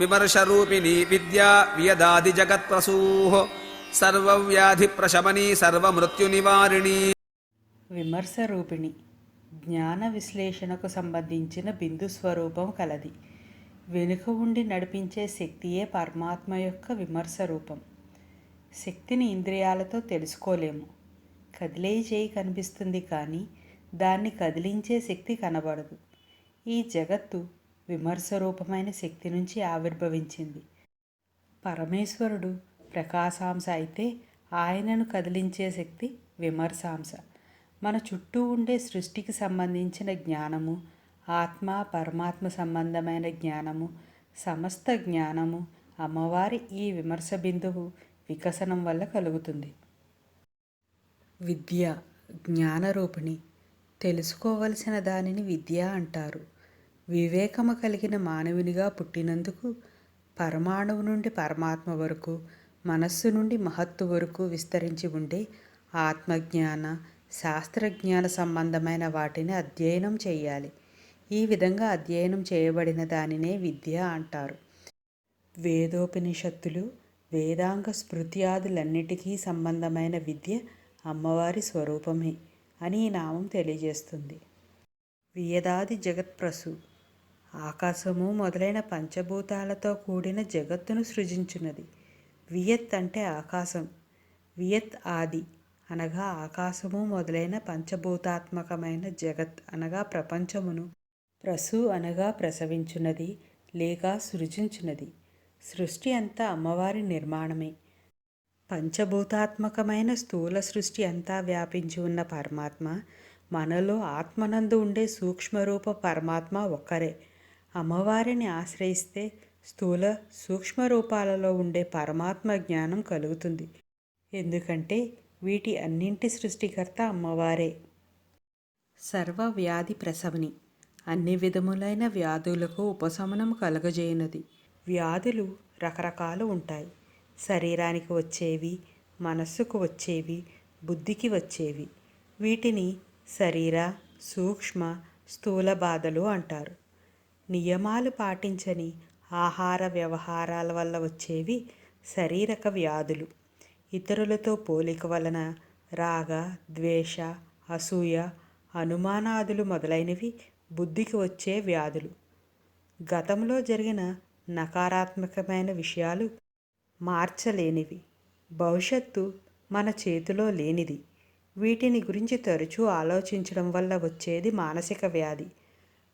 విమర్శరూపిణీ విద్యా వ్యదాది జగత్ప్రసూః సర్వవ్యాధిప్రశమనీ సర్వమృత్యునివారిణీ విమర్శ రూపిణి జ్ఞాన విశ్లేషణకు సంబంధించిన బిందు స్వరూపం కలది. వెనుక ఉండి నడిపించే శక్తియే పరమాత్మ యొక్క విమర్శ రూపం శక్తిని ఇంద్రియాలతో తెలుసుకోలేము. కదిలే చేయి కనిపిస్తుంది కానీ దాన్ని కదిలించే శక్తి కనబడదు. ఈ జగత్తు విమర్శ రూపమైన శక్తి నుంచి ఆవిర్భవించింది. పరమేశ్వరుడు ప్రకాశాంశ అయితే ఆయనను కదిలించే శక్తి విమర్శాంశ. మన చుట్టూ ఉండే సృష్టికి సంబంధించిన జ్ఞానము ఆత్మ పరమాత్మ సంబంధమైన జ్ఞానము సమస్త జ్ఞానము అమ్మవారి ఈ విమర్శ బిందువు వికసనం వల్ల కలుగుతుంది. విద్య జ్ఞానరూపిణి తెలుసుకోవలసిన దానిని విద్య అంటారు. వివేకము కలిగిన మానవునిగా పుట్టినందుకు పరమాణువు నుండి పరమాత్మ వరకు మనస్సు నుండి మహత్తు వరకు విస్తరించి ఉండే ఆత్మజ్ఞాన శాస్త్రజ్ఞాన సంబంధమైన వాటిని అధ్యయనం చేయాలి ఈ విధంగా అధ్యయనం చేయబడిన దానినే విద్య అంటారు. వేదోపనిషత్తులు వేదాంగ స్మృత్యాదులన్నిటికీ సంబంధమైన విద్య అమ్మవారి స్వరూపమే అని ఈ నామం తెలియజేస్తుంది. వేదాది జగత్ప్రసు ఆకాశము మొదలైన పంచభూతాలతో కూడిన జగత్తును సృజించున్నది. వియత్ అంటే ఆకాశం. వియత్ ఆది. అనగా ఆకాశము మొదలైన పంచభూతాత్మకమైన జగత్ అనగా ప్రపంచమును. ప్రసు అనగా ప్రసవించున్నది లేక సృజించున్నది. సృష్టి అంతా అమ్మవారి నిర్మాణమే. పంచభూతాత్మకమైన స్థూల సృష్టి అంతా వ్యాపించి ఉన్న పరమాత్మ మనలో ఆత్మనందు ఉండే సూక్ష్మరూప పరమాత్మ ఒక్కరే. అమ్మవారిని ఆశ్రయిస్తే స్థూల సూక్ష్మ రూపాలలో ఉండే పరమాత్మ జ్ఞానం కలుగుతుంది. ఎందుకంటే వీటి అన్నింటి సృష్టికర్త అమ్మవారే. సర్వ వ్యాధి ప్రసవని అన్ని విధములైన వ్యాధులకు ఉపశమనం కలగజేయనది. వ్యాధులు రకరకాలు ఉంటాయి. శరీరానికి వచ్చేవి మనస్సుకు వచ్చేవి బుద్ధికి వచ్చేవి. వీటిని శరీర సూక్ష్మ స్థూల బాధలు అంటారు. నియమాలు పాటించని ఆహార వ్యవహారాల వల్ల వచ్చేవి శారీరక వ్యాధులు. ఇతరులతో పోలిక వలన రాగ ద్వేష అసూయ అనుమానాదులు మొదలైనవి బుద్ధికి వచ్చే వ్యాధులు. గతంలో జరిగిన నకారాత్మకమైన విషయాలు మార్చలేనివి. భవిష్యత్తు మన చేతిలో లేనిది. వీటిని గురించి తరచూ ఆలోచించడం వల్ల వచ్చేది మానసిక వ్యాధి.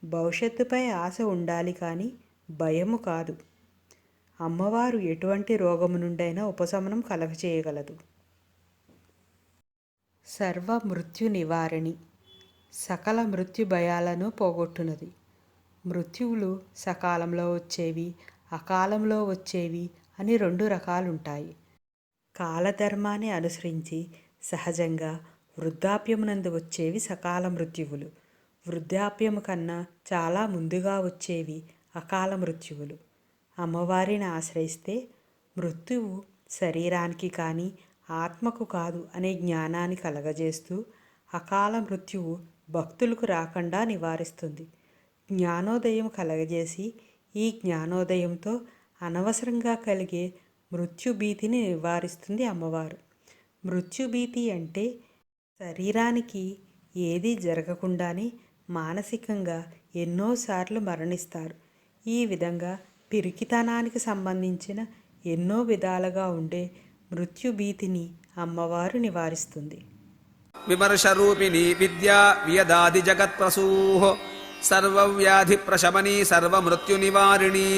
భవిష్యత్తుపై ఆశ ఉండాలి కానీ భయము కాదు. అమ్మవారు ఎటువంటి రోగము నుండైనా ఉపశమనం కలగచేయగలదు. సర్వ మృత్యు నివారణి. సకల మృత్యు భయాలను పోగొట్టునది. మృత్యువులు సకాలంలో వచ్చేవి అకాలంలో వచ్చేవి అని రెండు రకాలుంటాయి. కాలధర్మాన్ని అనుసరించి సహజంగా వృద్ధాప్యమునందు వచ్చేవి సకాల మృత్యువులు. వృద్ధాప్యము కన్నా చాలా ముందుగా వచ్చేవి అకాల మృత్యువులు. అమ్మవారిని ఆశ్రయిస్తే మృత్యువు శరీరానికి కానీ ఆత్మకు కాదు అనే జ్ఞానాన్ని కలగజేస్తూ అకాల మృత్యువు భక్తులకు రాకుండా నివారిస్తుంది. జ్ఞానోదయం కలగజేసి ఈ జ్ఞానోదయంతో అనవసరంగా కలిగే మృత్యుభీతిని నివారిస్తుంది అమ్మవారు. మృత్యుభీతి అంటే శరీరానికి ఏదీ జరగకుండానే మానసికంగా ఎన్నోసార్లు మరణిస్తారు. ఈ విధంగా పిరికితనానికి సంబంధించిన ఎన్నో విధాలుగా ఉండే మృత్యుభీతిని అమ్మవారు నివారిస్తుంది. విమర్శరూపిణి విద్యా వియదాది ప్రశమని సర్వమృత్యు నివారిణి